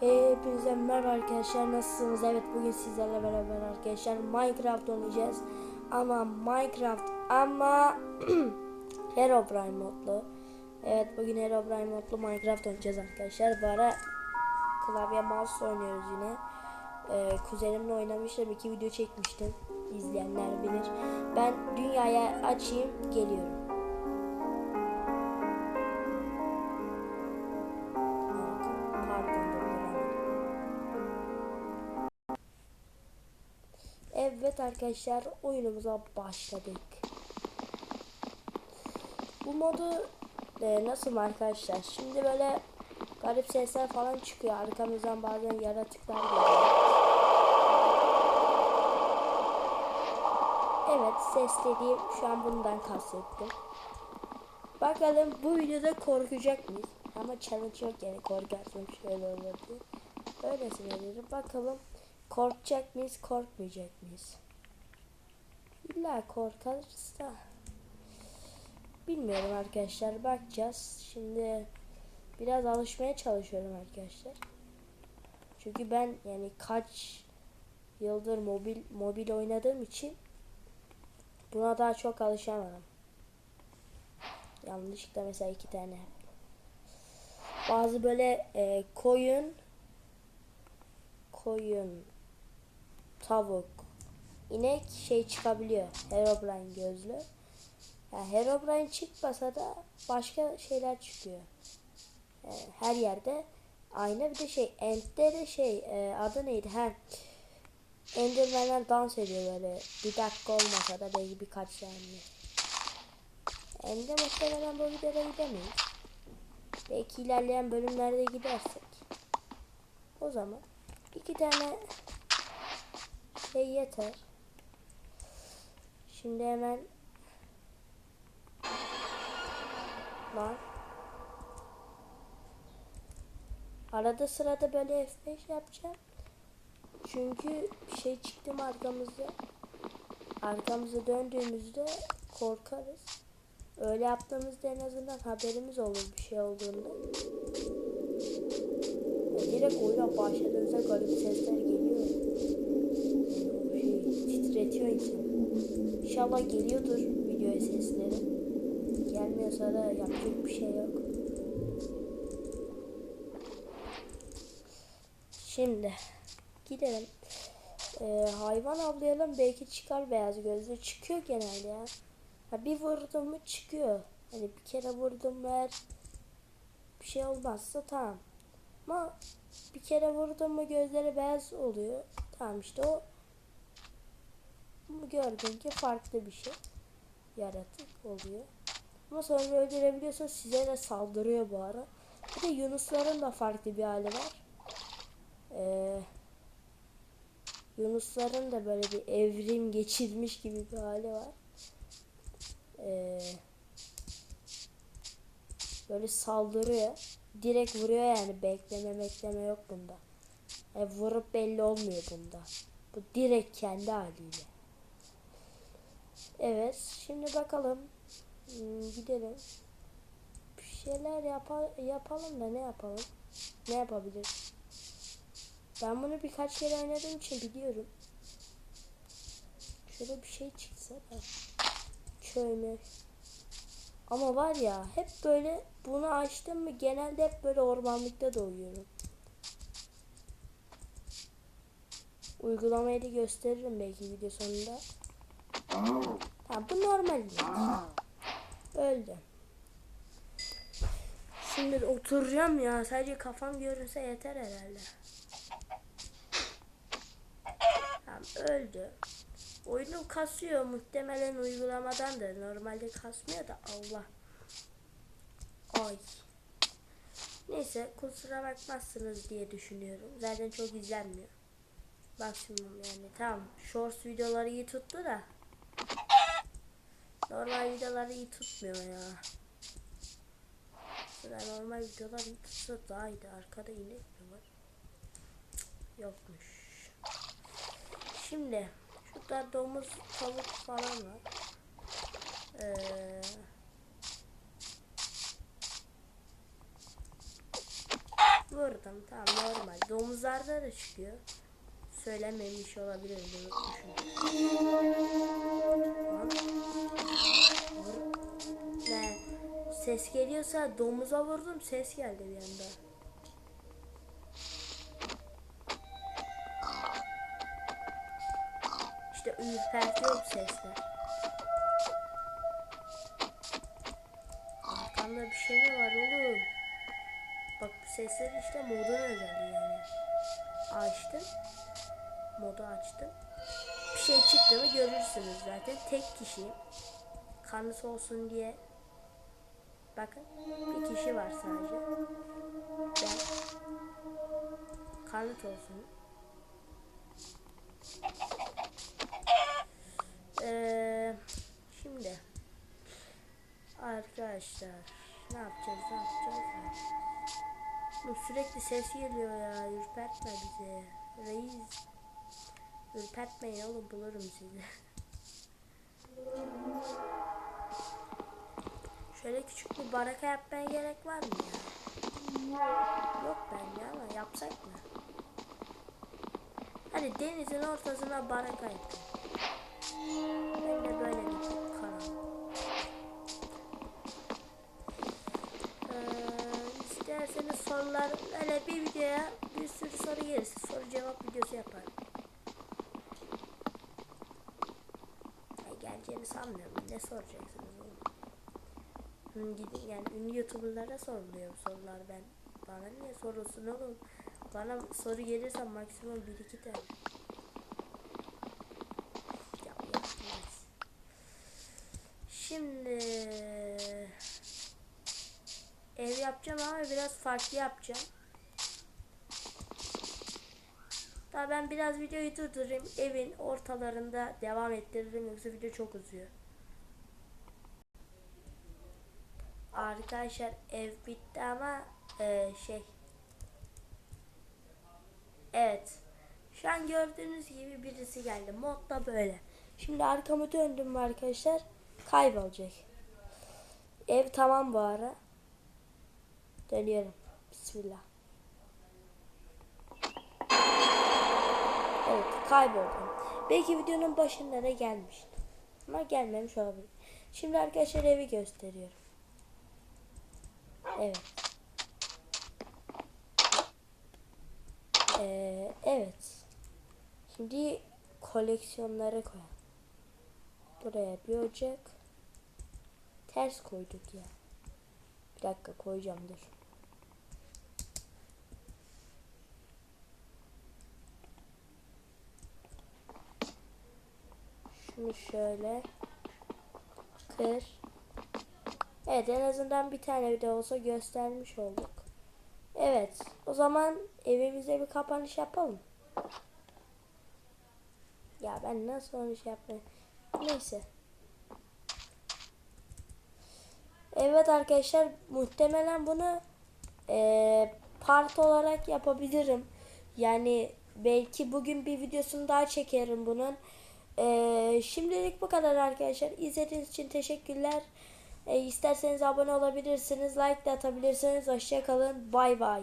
Hepinize merhaba arkadaşlar nasılsınız? Evet bugün sizlerle beraber arkadaşlar Minecraft oynayacağız. Ama Minecraft ama Herobrine modlu. Evet bugün Herobrine modlu Minecraft oynayacağız arkadaşlar. Bu klavye mouse oynuyoruz yine. Ee, kuzenimle oynamıştım. iki video çekmiştim. İzleyenler bilir. Ben dünyaya açayım geliyorum. Evet arkadaşlar oyunumuza başladık. Bu modu e, nasıl arkadaşlar? Şimdi böyle garip sesler falan çıkıyor. Arkamızdan bazen yaratıklar geliyor. Evet ses dediğim şu an bundan kastettim. Bakalım bu videoda korkacak mıyız? Ama challenge yok yani korkarsam şöyle olur diye. Öylesine dedim. Bakalım korkacak mıyız korkmayacak mıyız? İlla korkarız da. Bilmiyorum arkadaşlar bakacağız. Şimdi biraz alışmaya çalışıyorum arkadaşlar. Çünkü ben yani kaç yıldır mobil mobil oynadığım için buna daha çok alışamadım. Yanlışlıkla mesela iki tane. Bazı böyle e, koyun koyun tavuk inek şey çıkabiliyor. Herobrine gözlü. Yani Herobrine çıkmasa da başka şeyler çıkıyor. E, her yerde aynı bir de şey Ent'te de şey e, adı neydi? Ha. Enderman'ler dans ediyor böyle. Bir dakika olmasa da belki birkaç saniye. Ende muhtemelen bu videoda gidemeyiz. Belki ilerleyen bölümlerde gidersek. O zaman iki tane şey yeter. Şimdi hemen var. Arada sırada böyle F5 yapacağım. Çünkü şey çıktı mı arkamızda arkamızı döndüğümüzde korkarız. Öyle yaptığımızda en azından haberimiz olur bir şey olduğunda. Direkt oyuna başladığınızda garip sesler geliyor. Titretiyor insanı. İnşallah geliyordur videoya sesleri. Gelmiyorsa da yapacak bir şey yok. Şimdi gidelim. Ee, hayvan avlayalım belki çıkar beyaz gözlü. Çıkıyor genelde ya. Ha, bir vurdum mu çıkıyor. Hani bir kere vurdum eğer bir şey olmazsa tamam. Ama bir kere vurdum mu gözleri beyaz oluyor. Tamam işte o bu gördüğün ki farklı bir şey. Yaratık oluyor. Ama sonra öldürebiliyorsa size de saldırıyor bu ara. Bir de Yunusların da farklı bir hali var. Ee, Yunusların da böyle bir evrim geçirmiş gibi bir hali var. Ee, böyle saldırıyor. Direkt vuruyor yani bekleme bekleme yok bunda. Yani vurup belli olmuyor bunda. Bu direkt kendi haliyle. Evet şimdi bakalım. Hmm, gidelim. Bir şeyler yapa yapalım da ne yapalım? Ne yapabiliriz? Ben bunu birkaç kere oynadığım için biliyorum. Şöyle bir şey çıksa da. Şöyle. Ama var ya hep böyle bunu açtım mı genelde hep böyle ormanlıkta doğuyorum. Uygulamayı da gösteririm belki video sonunda. Bu normal. Öldü. Şimdi oturacağım ya. Sadece kafam görünse yeter herhalde. Tamam öldü. Oyunu kasıyor muhtemelen uygulamadan da normalde kasmıyor da Allah. Ay. Neyse kusura bakmazsınız diye düşünüyorum. Zaten çok izlenmiyor. Maksimum yani tamam. Shorts videoları iyi tuttu da. Normal videoları iyi tutmuyor ya. Sıra normal videolar iyi tutsa daha iyiydi. Arkada inek mi var? Yokmuş. Şimdi şurada domuz tavuk falan var. Ee, vur. vurdum. Tamam normal. Domuzlarda da çıkıyor. Söylememiş olabilirim. Unutmuşum. Ses geliyorsa domuza vurdum. Ses geldi bir anda. İşte ürpertiyor bu sesler. Arkamda bir şey mi var oğlum? Bak bu sesler işte modun özelliği yani. Açtım. Modu açtım. Bir şey çıktı mı görürsünüz zaten. Tek kişiyim. Kanlısı olsun diye. Bakın bir kişi var sadece. Ben. Kanıt olsun. Ee, şimdi arkadaşlar ne yapacağız ne yapacağız? Bu sürekli ses geliyor ya ürpertme bizi reis ürpertmeyin oğlum bulurum sizi şöyle küçük bir baraka yapmaya gerek var mı ya? Yok bence ama yapsak mı? Hadi denizin ortasına baraka yapalım. Ben de böyle bir kanal. Ee, isterseniz sorular öyle bir videoya bir sürü soru gelirse soru cevap videosu yaparım. Geleceğini sanmıyorum. Ne soracaksınız yani ünlü youtuberlara soruluyor sorular ben. Bana niye sorulsun oğlum? Bana soru gelirse maksimum 1-2 tane. Ya. Şimdi ev yapacağım ama biraz farklı yapacağım. Daha ben biraz videoyu durdurayım. Evin ortalarında devam ettiririm yoksa video çok uzuyor. Arkadaşlar ev bitti ama e, şey Evet. Şu an gördüğünüz gibi birisi geldi. Mod da böyle. Şimdi arkamı döndüm arkadaşlar. Kaybolacak. Ev tamam bu ara. Dönüyorum. Bismillah. Evet kayboldum. Belki videonun başında da gelmişti. Ama gelmemiş olabilir. Şimdi arkadaşlar evi gösteriyorum. Evet. Ee, evet. Şimdi koleksiyonlara koyalım. Buraya bir ocak. Ters koyduk ya. Bir dakika koyacağım dur. Şunu şöyle kır. Evet en azından bir tane de olsa göstermiş olduk. Evet o zaman evimize bir kapanış yapalım. Ya ben nasıl onu şey yapmayayım. Neyse. Evet arkadaşlar muhtemelen bunu eee, part olarak yapabilirim. Yani belki bugün bir videosunu daha çekerim bunun. Eee, şimdilik bu kadar arkadaşlar. İzlediğiniz için teşekkürler. Eee, isterseniz abone olabilirsiniz. Like de atabilirsiniz. Hoşçakalın. Bay bay.